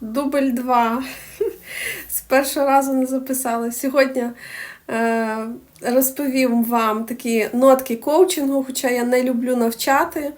Дубль 2. З першого разу не записала. Сьогодні е, розповім вам такі нотки коучингу, хоча я не люблю навчати.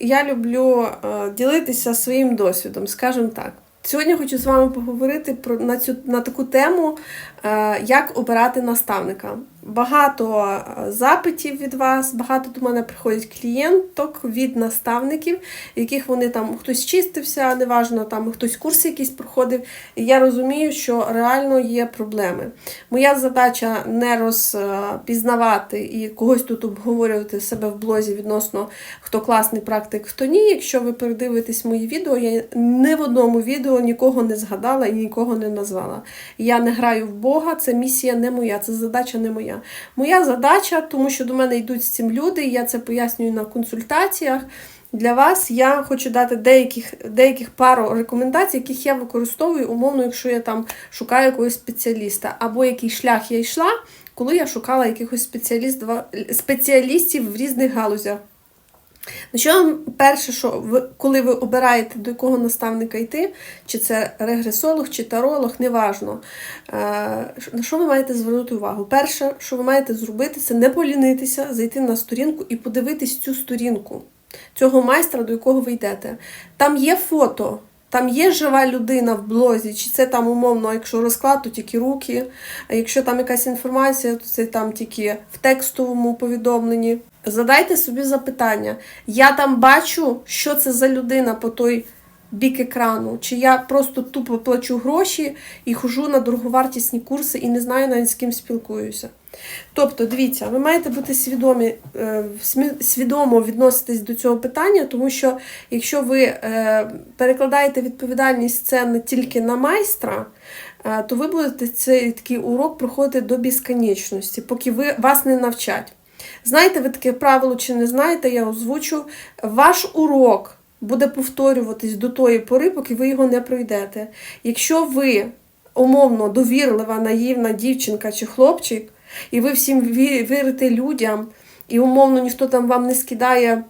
Я люблю е, ділитися своїм досвідом, скажімо так. Сьогодні хочу з вами поговорити про на цю на таку тему, е, як обирати наставника. Багато е, запитів від вас, багато до мене приходять клієнток від наставників, яких вони там хтось чистився, неважно, там хтось курси якісь проходив. І я розумію, що реально є проблеми. Моя задача не розпізнавати і когось тут обговорювати себе в блозі відносно хто класний практик, хто ні. Якщо ви передивитесь мої відео, я ні в одному відео нікого не згадала і нікого не назвала. Я не граю в Бога, це місія не моя, це задача не моя. Моя задача, тому що до мене йдуть з цим люди, я це пояснюю на консультаціях. Для вас я хочу дати деяких деяких пару рекомендацій, яких я використовую умовно, якщо я там шукаю якогось спеціаліста, або який шлях я йшла, коли я шукала якихось спеціалістів в різних галузях. На що перше, що ви, коли ви обираєте, до якого наставника йти, чи це регресолог, чи таролог, неважно. Е, на що ви маєте звернути увагу? Перше, що ви маєте зробити, це не полінитися, зайти на сторінку і подивитись цю сторінку цього майстра, до якого ви йдете. Там є фото. Там є жива людина в блозі, чи це там умовно, якщо розклад, то тільки руки. А якщо там якась інформація, то це там тільки в текстовому повідомленні. Задайте собі запитання. Я там бачу, що це за людина по той бік екрану, чи я просто тупо плачу гроші і хожу на дороговартісні курси і не знаю навіть з ким спілкуюся. Тобто, дивіться, ви маєте бути свідомі, е, свідомо відноситись до цього питання, тому що якщо ви е, перекладаєте відповідальність це тільки на майстра, е, то ви будете цей такий урок проходити до безконечності, поки ви вас не навчать. Знаєте, ви таке правило чи не знаєте, я озвучу. Ваш урок буде повторюватись до тої пори, поки ви його не пройдете. Якщо ви умовно довірлива, наївна дівчинка чи хлопчик, і ви всім вірите людям, і умовно ніхто там вам не скидає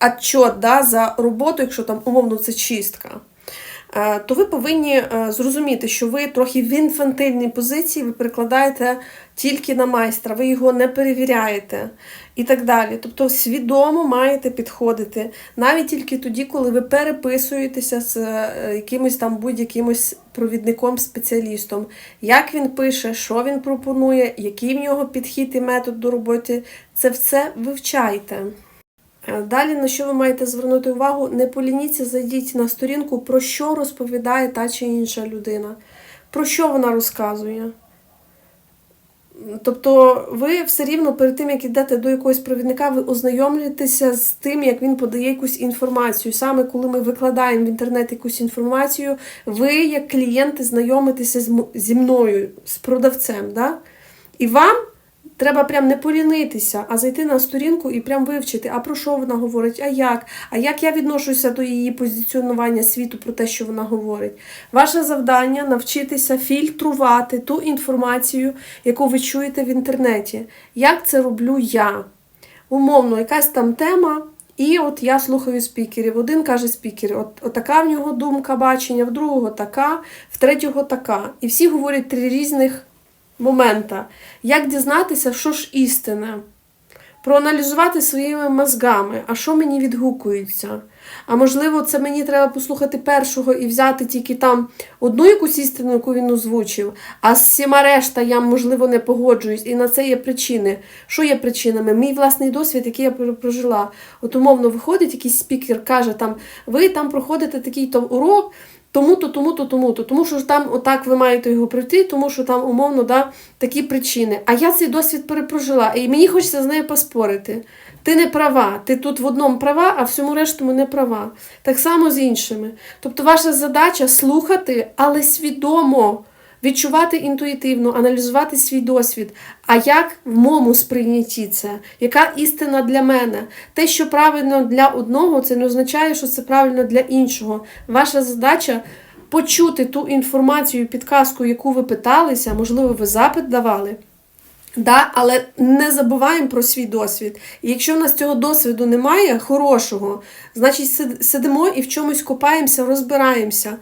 отчет да, за роботу, якщо там умовно це чистка. То ви повинні зрозуміти, що ви трохи в інфантильній позиції, ви перекладаєте тільки на майстра, ви його не перевіряєте і так далі. Тобто свідомо маєте підходити навіть тільки тоді, коли ви переписуєтеся з якимось там будь-якимось провідником-спеціалістом. Як він пише, що він пропонує, який в нього підхід і метод до роботи, це все вивчайте. Далі, на що ви маєте звернути увагу, не полініться, зайдіть на сторінку, про що розповідає та чи інша людина, про що вона розказує. Тобто ви все рівно перед тим, як йдете до якогось провідника, ви ознайомлюєтеся з тим, як він подає якусь інформацію. Саме коли ми викладаємо в інтернет якусь інформацію, ви, як клієнти, знайомитеся зі мною, з продавцем. Да? І вам треба прям не полінитися, а зайти на сторінку і прям вивчити, а про що вона говорить, а як, а як я відношуся до її позиціонування світу про те, що вона говорить. Ваше завдання навчитися фільтрувати ту інформацію, яку ви чуєте в інтернеті. Як це роблю я? Умовно, якась там тема. І от я слухаю спікерів. Один каже спікер, от, от така в нього думка бачення, в другого така, в третього така. І всі говорять три різних момента. Як дізнатися, що ж істине? Проаналізувати своїми мозгами, а що мені відгукується. А можливо, це мені треба послухати першого і взяти тільки там одну якусь істину, яку він озвучив, а з всіма решта я, можливо, не погоджуюсь. І на це є причини. Що є причинами? Мій власний досвід, який я прожила. От умовно виходить, якийсь спікер каже, там, ви там проходите такий-то урок. Тому-то, тому-то, тому-то. Тому що там отак ви маєте його пройти, тому що там, умовно, да, такі причини. А я цей досвід перепрожила, і мені хочеться з нею поспорити. Ти не права, ти тут в одному права, а всьому рештому не права. Так само з іншими. Тобто, ваша задача слухати, але свідомо. Відчувати інтуїтивно, аналізувати свій досвід. А як в моєму сприйнятті це? Яка істина для мене? Те, що правильно для одного, це не означає, що це правильно для іншого. Ваша задача почути ту інформацію, підказку, яку ви питалися, можливо, ви запит давали. Да, але не забуваємо про свій досвід. І якщо в нас цього досвіду немає, хорошого, значить сидимо і в чомусь копаємося, розбираємося.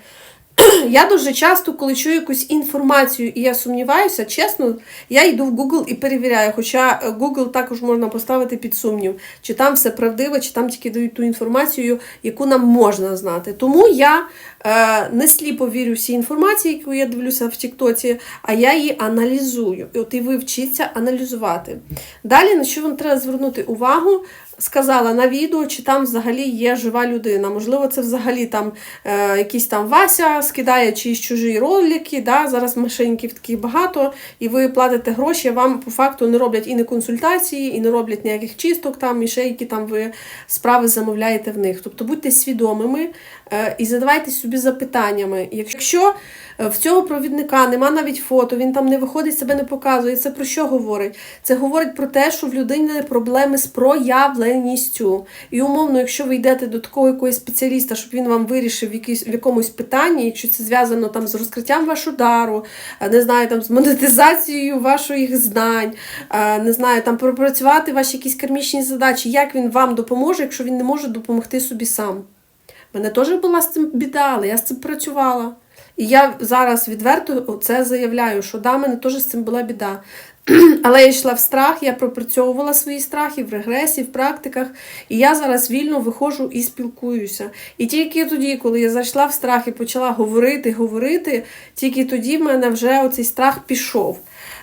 Я дуже часто, коли чую якусь інформацію і я сумніваюся, чесно, я йду в Google і перевіряю. Хоча е, Google також можна поставити під сумнів, чи там все правдиво, чи там тільки дають ту інформацію, яку нам можна знати. Тому я е, не сліпо вірю всій інформації, яку я дивлюся в Тіктоці, а я її аналізую. І от і ви вчіться аналізувати. Далі, на що вам треба звернути увагу? Сказала на відео, чи там взагалі є жива людина. Можливо, це взагалі там е, якийсь там Вася скидає чиїсь чужі ролики. Да? Зараз мошенників таких багато, і ви платите гроші, вам по факту не роблять і не консультації, і не роблять ніяких чисток там, і ще які там ви справи замовляєте в них. Тобто будьте свідомими е, і задавайте собі запитаннями. Якщо в цього провідника нема навіть фото, він там не виходить, себе не показує. Це про що говорить? Це говорить про те, що в людини проблеми з проявленістю. І умовно, якщо ви йдете до такого якогось спеціаліста, щоб він вам вирішив в, якійсь, в якомусь питанні, якщо це зв'язано там з розкриттям вашого дару, е, не знаю, там з монетизацією ваших знань, е, не знаю, там пропрацювати ваші якісь кармічні задачі, як він вам допоможе, якщо він не може допомогти собі сам. У мене теж була з цим біда, але я з цим працювала. І я зараз відверто це заявляю, що да, мене теж з цим була біда. Але я йшла в страх, я пропрацьовувала свої страхи в регресі, в практиках, і я зараз вільно виходжу і спілкуюся. І тільки тоді, коли я зайшла в страх і почала говорити, говорити, тільки тоді в мене вже оцей страх пішов.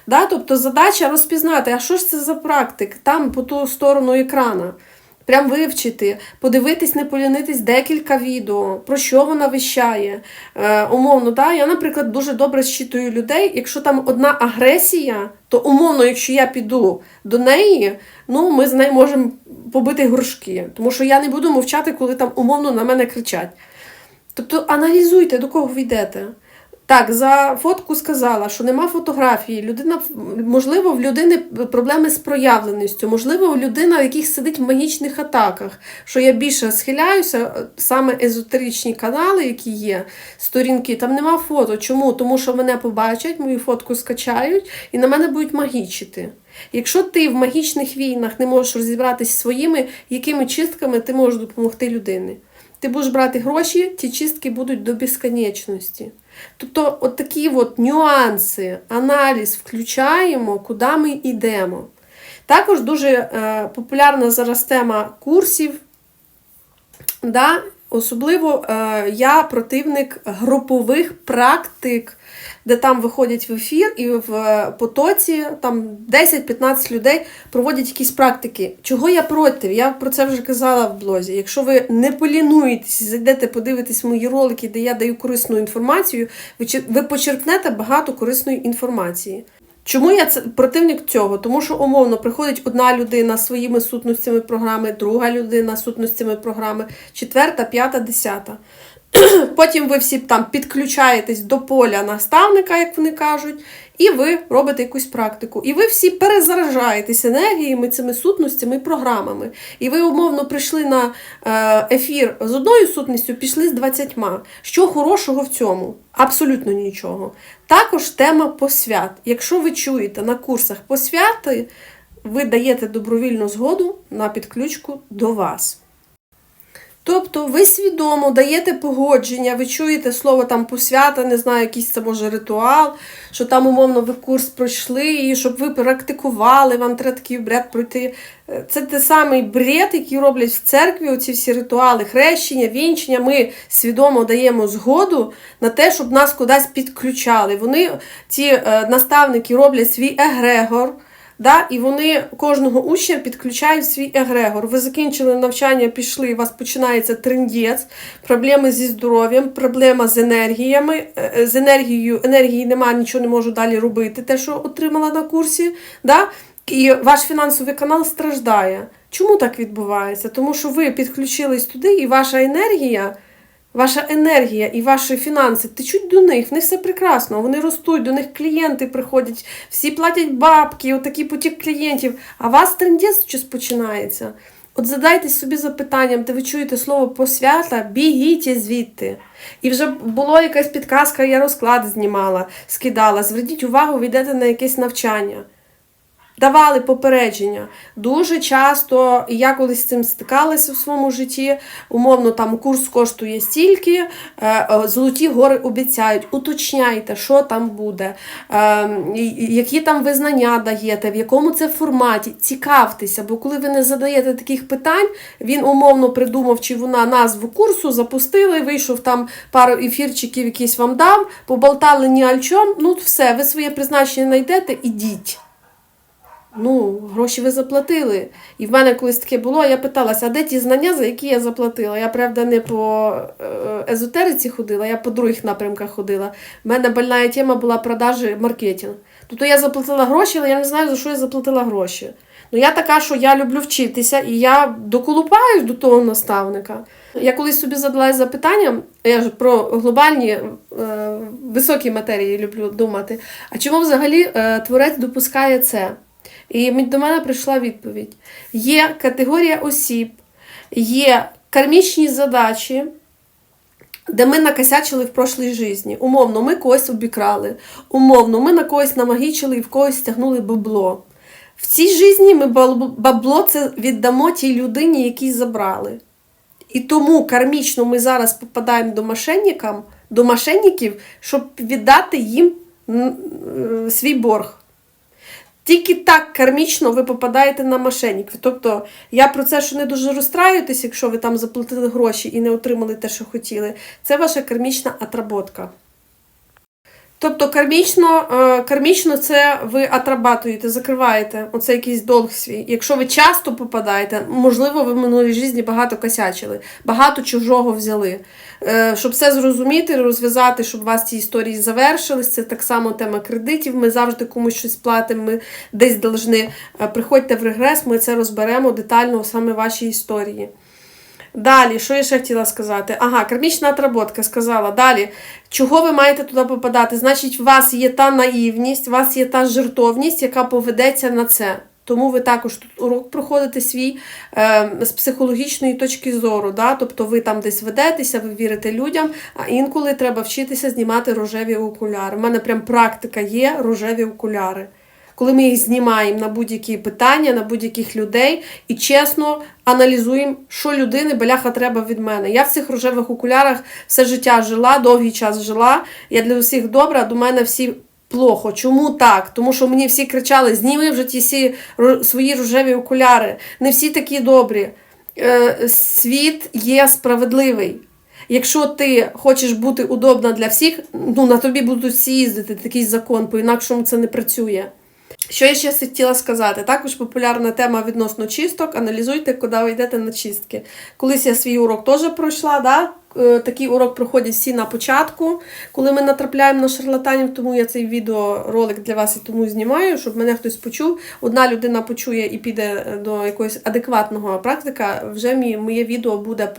Да? Тобто задача розпізнати, а що ж це за практик там по ту сторону екрана. Прям вивчити, подивитись, не полінитись декілька відео, про що вона вищає. Е, умовно, да? я, наприклад, дуже добре щитую людей. Якщо там одна агресія, то умовно, якщо я піду до неї, ну ми з нею можемо побити горшки. Тому що я не буду мовчати, коли там умовно на мене кричать. Тобто аналізуйте, до кого ви йдете. Так, за фотку сказала, що нема фотографії. Людина, можливо, в людини проблеми з проявленістю, можливо, у людина, в яких сидить в магічних атаках. Що я більше схиляюся, саме езотеричні канали, які є, сторінки, там нема фото. Чому? Тому що мене побачать, мою фотку скачають і на мене будуть магічити. Якщо ти в магічних війнах не можеш розібратися зі своїми, якими чистками ти можеш допомогти людині. Ти будеш брати гроші, ті чистки будуть до безконечності. Тобто, от такі от нюанси, аналіз включаємо, куди ми йдемо. Також дуже е, популярна зараз тема курсів. Да? Особливо е, я противник групових практик, де там виходять в ефір і в е, потоці там 10-15 людей проводять якісь практики. Чого я проти? Я про це вже казала в блозі. Якщо ви не полінуєтесь, зайдете, подивитесь мої ролики, де я даю корисну інформацію, ви, почерпнете багато корисної інформації. Чому я це противник цього? Тому що умовно приходить одна людина своїми сутностями програми, друга людина сутностями програми, четверта, п'ята, десята. Потім ви всі там підключаєтесь до поля наставника, як вони кажуть, і ви робите якусь практику. І ви всі перезаражаєтесь енергіями, цими сутностями і програмами. І ви умовно прийшли на е, ефір з одною сутністю, пішли з 20. Що хорошого в цьому? Абсолютно нічого. Також тема посвят. Якщо ви чуєте на курсах посвяти, ви даєте добровільну згоду на підключку до вас. Тобто ви свідомо даєте погодження, ви чуєте слово там посвята, не знаю, якийсь це може ритуал, що там, умовно, ви курс пройшли, і щоб ви практикували, вам треба такий бред пройти. Е, Це той самий бред, який роблять в церкві, оці всі ритуали, хрещення, вінчення. Ми свідомо даємо згоду на те, щоб нас кудись підключали. Вони, ці е, наставники, роблять свій егрегор. Да? І вони кожного учня підключають свій егрегор. Ви закінчили навчання, пішли, у вас починається трендець, проблеми зі здоров'ям, проблема з енергіями. Е, е, З енергією енергії немає, нічого не можу далі робити, те, що отримала на курсі. Да? І ваш фінансовий канал страждає. Чому так відбувається? Тому що ви підключились туди, і ваша енергія. Ваша енергія і ваші фінанси течуть до них, в них все прекрасно. Вони ростуть, до них клієнти приходять, всі платять бабки, отакий потік клієнтів. А вас трендець щось починається. От задайте собі запитанням, де ви чуєте слово посвята, бігіть звідти. І вже була якась підказка, я розклад знімала, скидала. Зверніть увагу, ви йдете на якесь навчання. Давали попередження. Дуже часто, і я колись з цим стикалася в своєму житті, умовно, там курс коштує стільки, е, золоті гори обіцяють, уточняйте, що там буде, е, і які там ви знання даєте, в якому це форматі. Цікавтеся, бо коли ви не задаєте таких питань, він умовно придумав, чи вона назву курсу, запустили, вийшов там пару ефірчиків, якісь вам дав, поболтали ні чому, ну все, ви своє призначення знайдете, ідіть. Ну, гроші ви заплатили. І в мене колись таке було, я питалася, а де ті знання, за які я заплатила? Я, правда, не по е, езотериці ходила, я по других напрямках ходила. В мене больна тема була продажі маркетинг. Тобто я заплатила гроші, але я не знаю, за що я заплатила гроші. Ну, я така, що я люблю вчитися, і я доколупаюсь до того наставника. Я колись собі задалась запитанням, я ж про глобальні е, високі матерії люблю думати. А чому взагалі е, творець допускає це? І до мене прийшла відповідь: є категорія осіб, є кармічні задачі, де ми накосячили в прошлій житті. Умовно, ми когось обікрали, умовно, ми на когось намагічили і в когось стягнули бабло. В цій житті ми бабло це віддамо тій людині, якій забрали. І тому кармічно ми зараз попадаємо до мошенникам, до мошенників, щоб віддати їм е, свій борг. Тільки так кармічно ви попадаєте на мошенників. Тобто я про це що не дуже розстраюєтесь, якщо ви там заплатили гроші і не отримали те, що хотіли. Це ваша кармічна отработка. Тобто кармічно, е, кармічно це ви отрабатуєте, закриваєте оце якийсь долг свій. Якщо ви часто попадаєте, можливо, ви в минулій житті багато косячили, багато чужого взяли. Е, Щоб все зрозуміти, розв'язати, щоб у вас ці історії завершились, це так само тема кредитів. Ми завжди комусь щось платимо, ми десь должны. Е, Приходьте в регрес, ми це розберемо детально саме в вашій історії. Далі, що я ще хотіла сказати? Ага, кармічна отработка сказала. Далі, чого ви маєте туди попадати? Значить, у вас є та наївність, у вас є та жертовність, яка поведеться на це. Тому ви також тут урок проходите свій е, з психологічної точки зору. Да? Тобто ви там десь ведетеся, ви вірите людям, а інколи треба вчитися знімати рожеві окуляри. У мене прям практика є рожеві окуляри коли ми їх знімаємо на будь-які питання, на будь-яких людей і чесно аналізуємо, що людини бляха треба від мене. Я в цих рожевих окулярах все життя жила, довгий час жила. Я для усіх добра, до мене всі. Плохо. Чому так? Тому що мені всі кричали: зніми вже ті свої рожеві окуляри. Не всі такі добрі. Е, світ є справедливий. Якщо ти хочеш бути удобна для всіх, ну на тобі будуть всі їздити, такий закон, по-інакшому це не працює. Що я ще хотіла сказати? Також популярна тема відносно чисток. Аналізуйте, куди ви йдете на чистки. Колись я свій урок теж пройшла. Да? Е, Такий урок проходять всі на початку, коли ми натрапляємо на шарлатанів, тому я цей відеоролик для вас і тому знімаю, щоб мене хтось почув. Одна людина почує і піде е, до якогось адекватного практика, вже моє відео буде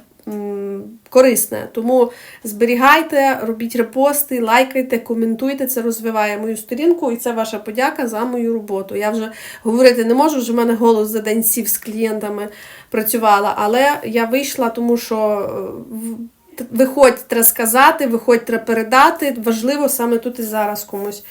корисне. Тому зберігайте, робіть репости, лайкайте, коментуйте. Це розвиває мою сторінку, і це ваша подяка за мою роботу. Я вже говорити не можу, вже в мене голос за день сів з клієнтами працювала, але я вийшла, тому що. е, Виходь, треба сказати, виходь, треба передати. Важливо саме тут і зараз комусь.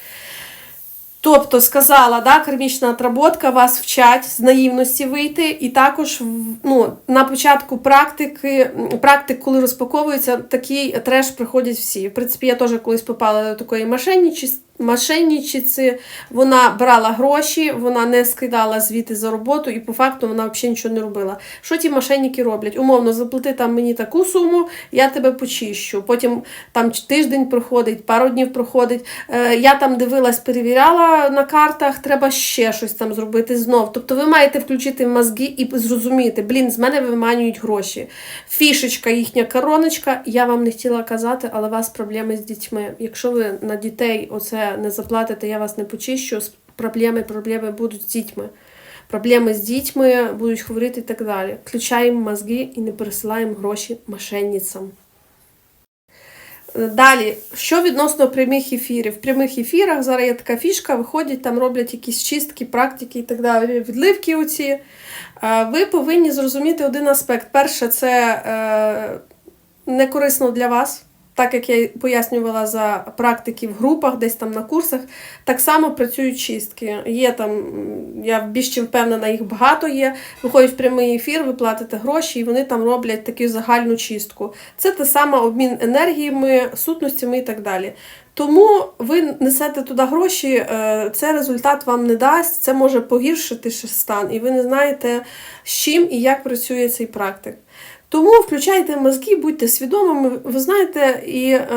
Тобто сказала, да, кармічна отработка, вас вчать з наївності вийти, і також ну, на початку практики, практик, коли розпаковується, такий треш приходять всі. В принципі, я теж колись попала до такої мошенничі- мошенничиці. Вона брала гроші, вона не скидала звіти за роботу, і по факту вона взагалі нічого не робила. Що ті мошенники роблять? Умовно, заплати там мені таку суму, я тебе почищу. Потім там тиждень проходить, пару днів проходить. Е, я там дивилась, перевіряла на картах, треба ще щось там зробити знов. Тобто ви маєте включити мозги і зрозуміти, блін, з мене виманюють гроші. Фішечка, їхня короночка. Я вам не хотіла казати, але у вас проблеми з дітьми. Якщо ви на дітей оце не заплатите, я вас не почищу. Проблеми, проблеми будуть з дітьми. Проблеми з дітьми будуть говорити і так далі. Включаємо мозги і не пересилаємо гроші мошенницям. Далі, що відносно прямих ефірів? В прямих ефірах зараз є така фішка, виходять, там роблять якісь чистки, практики і так далі, відливки оці. Е, Ви повинні зрозуміти один аспект. Перше, це е, не корисно для вас. Так як я пояснювала за практики в групах, десь там на курсах, так само працюють чистки. Є там, я більш чим впевнена, їх багато є. Виходять в прямий ефір, ви платите гроші, і вони там роблять таку загальну чистку. Це те саме обмін енергіями, сутностями і так далі. Тому ви несете туди гроші, е, це результат вам не дасть, це може погіршити стан, і ви не знаєте, з чим і як працює цей практик. Тому включайте мозки, будьте свідомими. Ви знаєте, і е,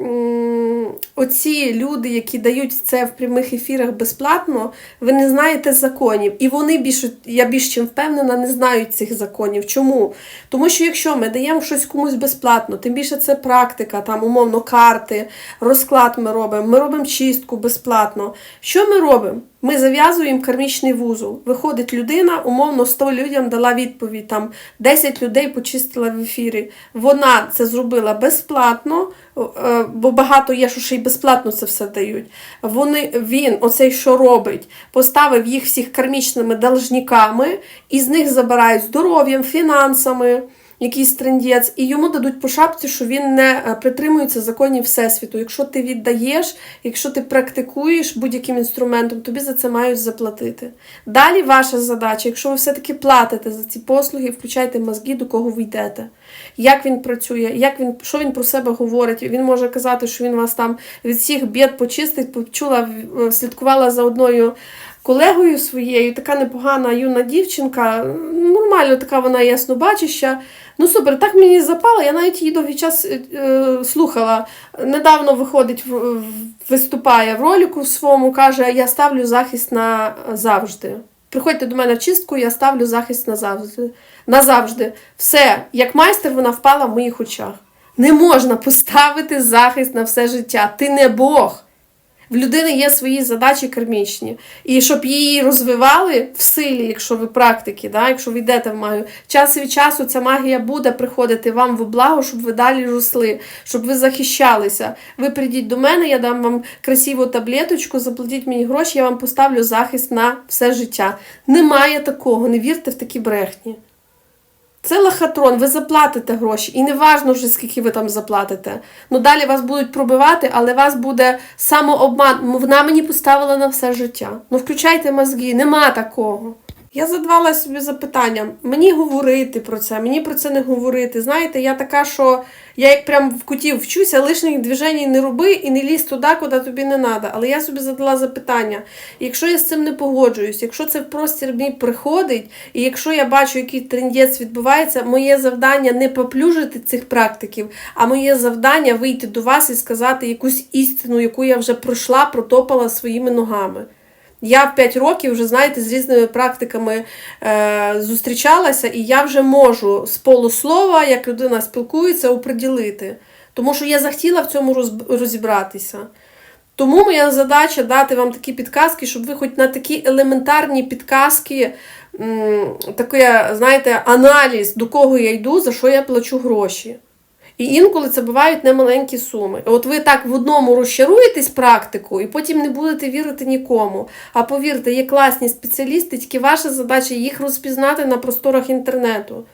м, оці люди, які дають це в прямих ефірах безплатно, ви не знаєте законів. І вони більше, я більш чим впевнена, не знають цих законів. Чому? Тому що якщо ми даємо щось комусь безплатно, тим більше це практика, там умовно карти, розклад ми робимо, ми робимо чистку безплатно. Що ми робимо? Ми зав'язуємо кармічний вузол. Виходить людина, умовно 100 людям дала відповідь, там 10 людей почистила в ефірі. Вона це зробила безплатно, е, бо багато є, що ще й безплатно це все дають. Вони, він, оцей, що робить, поставив їх всіх кармічними должниками, і з них забирають здоров'ям, фінансами якийсь трендець, і йому дадуть по шапці, що він не е, притримується законів Всесвіту. Якщо ти віддаєш, якщо ти практикуєш будь-яким інструментом, тобі за це мають заплатити. Далі ваша задача, якщо ви все-таки платите за ці послуги, включайте мозги, до кого ви йдете. Як він працює, як він, що він про себе говорить. Він може казати, що він вас там від всіх бід почистить, почула, е, слідкувала за одною колегою своєю, така непогана юна дівчинка, нормально така вона яснобачища. Ну супер, так мені запало, я навіть її довгий час е, е, слухала. Недавно виходить, в- виступає в ролику своєму, каже, я ставлю захист на завжди. Приходьте до мене в чистку, я ставлю захист назавжди. Назавжди. Все, як майстер, вона впала в моїх очах. Не можна поставити захист на все життя. Ти не Бог. В людини є свої задачі кармічні. І щоб її розвивали в силі, якщо ви практики, да, якщо ви йдете в магію, час від часу ця магія буде приходити вам в благо, щоб ви далі росли, щоб ви захищалися. Ви прийдіть до мене, я дам вам красиву таблеточку, заплатіть мені гроші, я вам поставлю захист на все життя. Немає такого, не вірте в такі брехні. Це лохотрон, ви заплатите гроші. І не важно вже, скільки ви там заплатите. Ну далі вас будуть пробивати, але вас буде самообман. Вона мені поставила на все життя. Ну включайте мозги, нема такого. Я задавала собі запитання, мені говорити про це, мені про це не говорити. Знаєте, я така, що я як прям в куті вчуся, лишніх движень не роби і не лізь туди, куди тобі не треба. Але я собі задала запитання: якщо я з цим не погоджуюсь, якщо це в простір мій приходить, і якщо я бачу, який трендець відбувається, моє завдання не поплюжити цих практиків, а моє завдання вийти до вас і сказати якусь істину, яку я вже пройшла, протопала своїми ногами. Я в 5 років вже, знаєте, з різними практиками е, зустрічалася, і я вже можу з полуслова, як людина спілкується, оприділити. Тому що я захотіла в цьому роз- розібратися. Тому моя задача дати вам такі підказки, щоб ви хоч на такі елементарні підказки, таке, знаєте, аналіз, до кого я йду, за що я плачу гроші. І інколи це бувають немаленькі суми. От ви так в одному розчаруєтесь практику, і потім не будете вірити нікому. А повірте, є класні спеціалісти, тільки ваша задача їх розпізнати на просторах інтернету.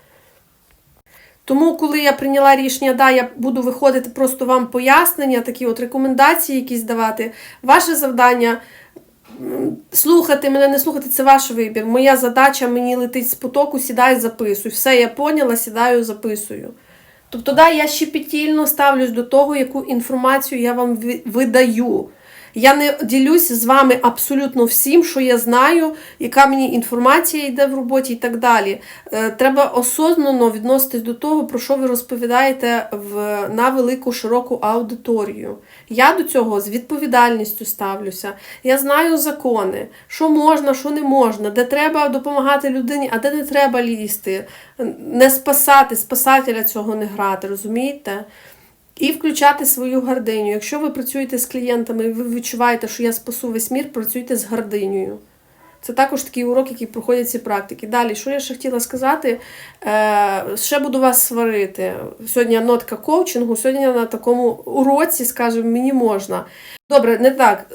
Тому, коли я прийняла рішення, да, я буду виходити просто вам пояснення, такі от рекомендації якісь давати. Ваше завдання слухати мене, не слухати це ваш вибір. Моя задача мені летить з потоку, сідай, записуй. Все, я поняла, сідаю, записую. Тобто, да, я щепетільно ставлюсь до того, яку інформацію я вам ви- видаю. Я не ділюсь з вами абсолютно всім, що я знаю, яка мені інформація йде в роботі і так далі. Е, Треба осознано відноситись до того, про що ви розповідаєте в, на велику широку аудиторію. Я до цього з відповідальністю ставлюся. Я знаю закони, що можна, що не можна, де треба допомагати людині, а де не треба лізти, не спасати, спасателя цього не грати, розумієте? І включати свою гординю. Якщо ви працюєте з клієнтами і ви відчуваєте, що я спасу весь мір, працюйте з гардинею. Це також такий урок, який проходять ці практики. Далі, що я ще хотіла сказати, е, ще буду вас сварити. Сьогодні нотка коучингу, сьогодні на такому уроці, скажімо, мені можна. Добре, не так.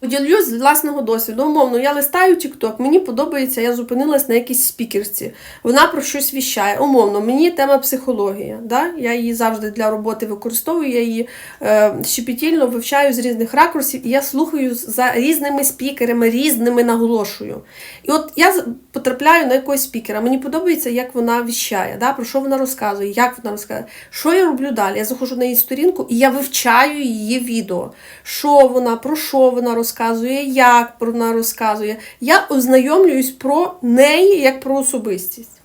Поділюсь з власного досвіду. Умовно, я листаю TikTok, мені подобається, я зупинилась на якійсь спікерці. Вона про щось віщає. Умовно, мені тема психологія. Да? Я її завжди для роботи використовую, я її е, щепетільно вивчаю з різних ракурсів, і я слухаю за різними спікерами, різними наголошую. І от я потрапляю на якогось спікера. Мені подобається, як вона віщає, да? про що вона розказує, як вона розказує. Що я роблю далі? Я заходжу на її сторінку і я вивчаю її відео. Що вона, про що вона розказує, як про вона розказує. Я ознайомлююсь про неї як про особистість.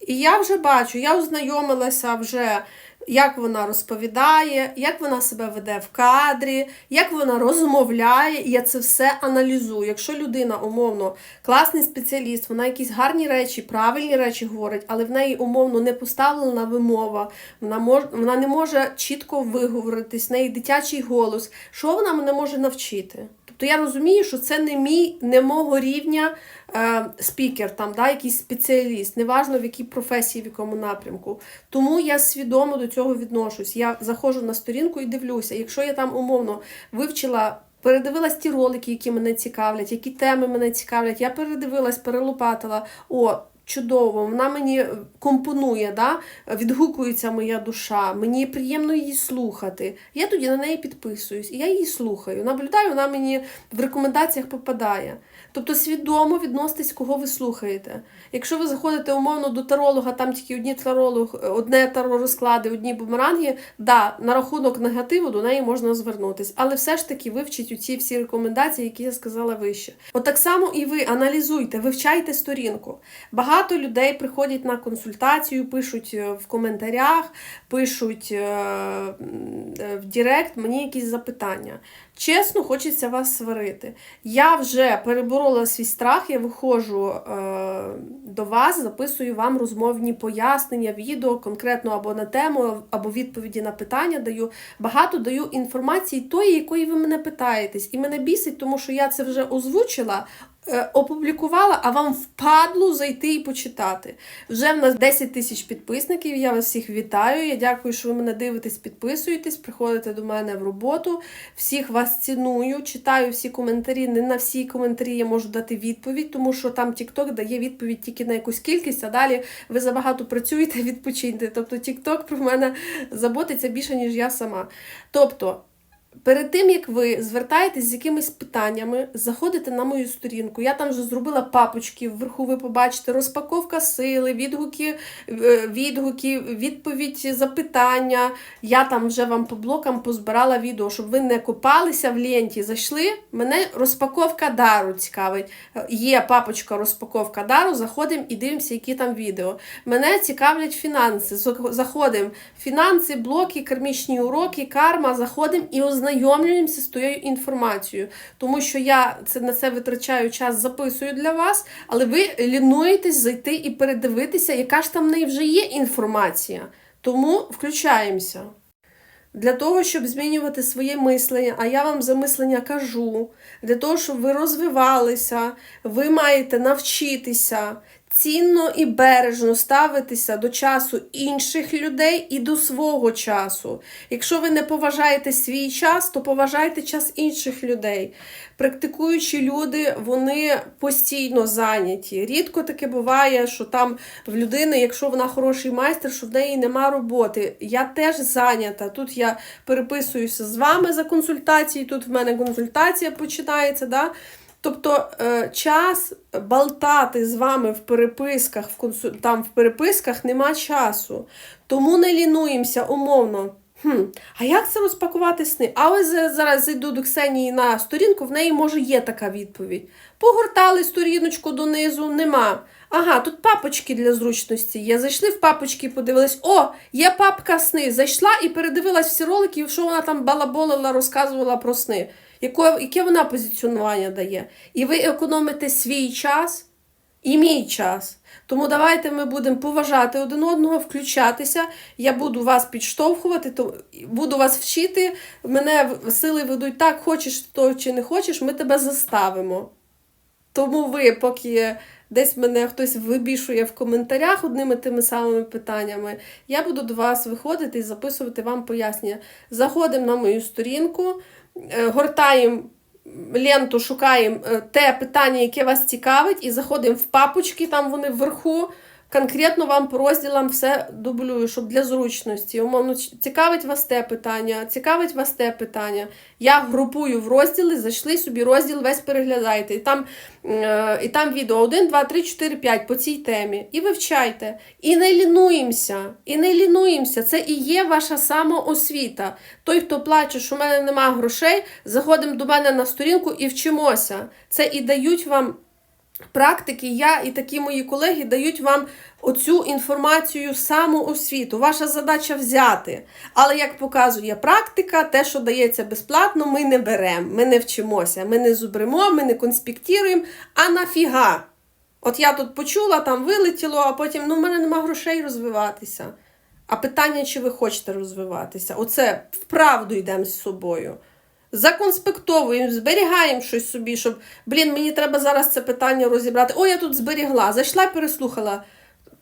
І я вже бачу, я ознайомилася вже, як вона розповідає, як вона себе веде в кадрі, як вона розмовляє. Я це все аналізую. Якщо людина, умовно, класний спеціаліст, вона якісь гарні речі, правильні речі говорить, але в неї умовно не поставлена вимова, вона мож, вона не може чітко виговоритись, в неї дитячий голос. Що вона мене може навчити? Тобто я розумію, що це не мій, не мого рівня е, спікер, там, да, якийсь спеціаліст, неважно в якій професії, в якому напрямку. Тому я свідомо до цього відношусь. Я заходжу на сторінку і дивлюся. Якщо я там умовно вивчила. Передивилась ті ролики, які мене цікавлять, які теми мене цікавлять. Я передивилась, перелопатила. О, чудово, вона мені компонує, да? відгукується моя душа, мені приємно її слухати. Я тоді на неї підписуюсь, і я її слухаю. Наблюдаю, вона мені в рекомендаціях попадає. Тобто свідомо відноситесь, кого ви слухаєте. Якщо ви заходите умовно до таролога, там тільки одні таролог, одне таро розклади, одні бумеранги, да, на рахунок негативу до неї можна звернутись. Але все ж таки вивчіть оці всі рекомендації, які я сказала вище. От так само і ви аналізуйте, вивчайте сторінку. Багато людей приходять на консультацію, пишуть е, в коментарях, пишуть е, е, в Директ мені якісь запитання. Чесно, хочеться вас сварити. Я вже переборола свій страх, я виходжу е, до вас, записую вам розмовні пояснення, відео конкретно або на тему, або відповіді на питання даю. Багато даю інформації тої, якої ви мене питаєтесь. І мене бісить, тому що я це вже озвучила. Е, Опублікувала, а вам впадло зайти і почитати. Вже в нас 10 тисяч підписників. Я вас всіх вітаю. Я дякую, що ви мене дивитесь, підписуєтесь, приходите до мене в роботу. Всіх вас ціную, читаю всі коментарі. Не на всі коментарі я можу дати відповідь, тому що там TikTok дає відповідь тільки на якусь кількість, а далі ви забагато працюєте, відпочиньте. Тобто TikTok про мене заботиться більше, ніж я сама. Тобто. Перед тим, як ви звертаєтесь з якимись питаннями, заходите на мою сторінку. Я там вже зробила папочки. Вверху ви побачите розпаковка сили, відгуки, е, відгуки, відповідь, запитання. Я там вже вам по блокам позбирала відео, щоб ви не копалися в ленті. Зайшли. Мене розпаковка дару цікавить. Є папочка розпаковка дару. Заходимо і дивимося, які там відео. Мене цікавлять фінанси. Заходимо. Фінанси, блоки, кармічні уроки, карма. Заходимо і ознайомлюємося з тою інформацією. Тому що я це на це витрачаю час, записую для вас, але ви лінуєтесь зайти і передивитися, яка ж там в неї вже є інформація. Тому включаємося. Для того, щоб змінювати своє мислення, а я вам за мислення кажу, для того, щоб ви розвивалися, ви маєте навчитися цінно і бережно ставитися до часу інших людей і до свого часу. Якщо ви не поважаєте свій час, то поважайте час інших людей. Практикуючі люди, вони постійно зайняті. Рідко таке буває, що там в людини, якщо вона хороший майстер, що в неї нема роботи. Я теж зайнята. Тут я переписуюся з вами за консультації, тут в мене консультація починається. Да? Тобто е, час болтати з вами в переписках, в консу... там в переписках нема часу. Тому не лінуємося умовно. Хм, а як це розпакувати сни? А ось зараз зайду до Ксенії на сторінку, в неї може є така відповідь. Погортали сторіночку донизу, нема. Ага, тут папочки для зручності є. Зайшли в папочки, подивились, о, є папка сни. Зайшла і передивилась всі ролики, що вона там балаболила, розказувала про сни. Яке, яке вона позиціонування дає? І ви економите свій час і мій час. Тому давайте ми будемо поважати один одного, включатися. Я буду вас підштовхувати, то буду вас вчити. Мене сили ведуть так, хочеш то чи не хочеш, ми тебе заставимо. Тому ви, поки десь мене хтось вибішує в коментарях одними тими самими питаннями, я буду до вас виходити і записувати вам пояснення. Заходимо на мою сторінку, гортаємо ленту, шукаємо е, те питання, яке вас цікавить, і заходимо в папочки, там вони вверху. Конкретно вам по розділам все дублюю, щоб для зручності. Умовно, цікавить вас те питання, цікавить вас те питання. Я групую в розділи, зайшли собі розділ, весь переглядайте. І там, е, і там відео 1, 2, 3, 4, 5 по цій темі. І вивчайте. І не лінуємося. І не лінуємося. Це і є ваша самоосвіта. Той, хто плаче, що в мене немає грошей, заходимо до мене на сторінку і вчимося. Це і дають вам практики, я і такі мої колеги дають вам оцю інформацію самоосвіту. Ваша задача взяти. Але як показує практика, те, що дається безплатно, ми не беремо, ми не вчимося, ми не зубримо, ми не конспектуємо. А нафіга? От я тут почула, там вилетіло, а потім ну, в мене нема грошей розвиватися. А питання, чи ви хочете розвиватися? Оце вправду йдемо з собою. Законспектовуємо, зберігаємо щось собі, щоб, блін, мені треба зараз це питання розібрати. О, я тут зберігла. Зайшла, переслухала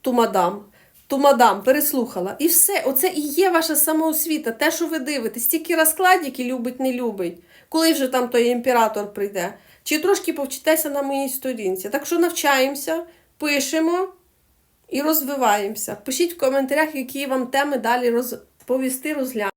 ту мадам. Ту мадам переслухала. І все, оце і є ваша самоосвіта, те, що ви дивитесь, тільки розклад, який любить, не любить. Коли вже там той імператор прийде. Чи трошки повчитеся на моїй сторінці. Так що навчаємося, пишемо і розвиваємося. Пишіть в коментарях, які вам теми далі розповісти, розглянути.